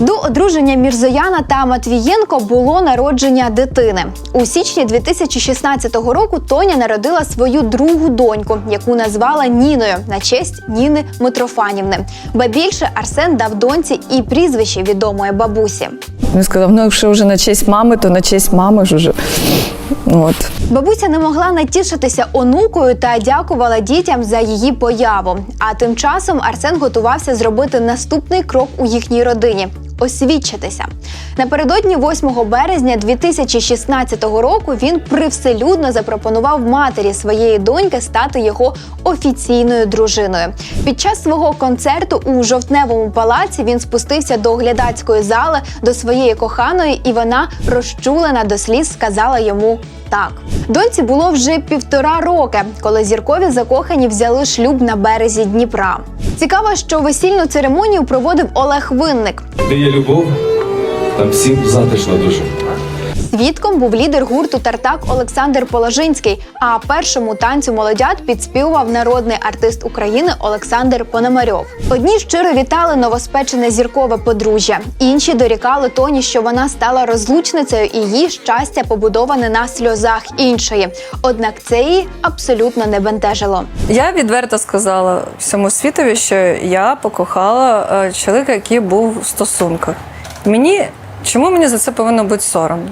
До одруження Мірзояна та Матвієнко було народження дитини. У січні 2016 року Тоня народила свою другу доньку, яку назвала Ніною на честь Ніни Митрофанівни. Ба більше Арсен дав доньці і прізвище відомої бабусі. Він сказав: ну якщо вже на честь мами, то на честь мами ж уже. От. Бабуся не могла натішитися онукою та дякувала дітям за її появу. А тим часом Арсен готувався зробити наступний крок у їхній родині. Освідчитися напередодні 8 березня 2016 року він привселюдно запропонував матері своєї доньки стати його офіційною дружиною. Під час свого концерту у жовтневому палаці він спустився до глядацької зали до своєї коханої, і вона розчулена до сліз сказала йому так. Доньці було вже півтора роки, коли зіркові закохані взяли шлюб на березі Дніпра. Цікаво, що весільну церемонію проводив Олег Винник. Є любов, там всім затишно дуже. Свідком був лідер гурту Тартак Олександр Положинський. А першому танцю молодят підспівував народний артист України Олександр Пономарьов. Одні щиро вітали новоспечене зіркове подружжя, інші дорікали Тоні, що вона стала розлучницею, і її щастя побудоване на сльозах іншої. Однак це її абсолютно не бентежило. Я відверто сказала всьому світові, що я покохала е, чоловіка, який був в стосунках. Мені чому мені за це повинно бути соромно?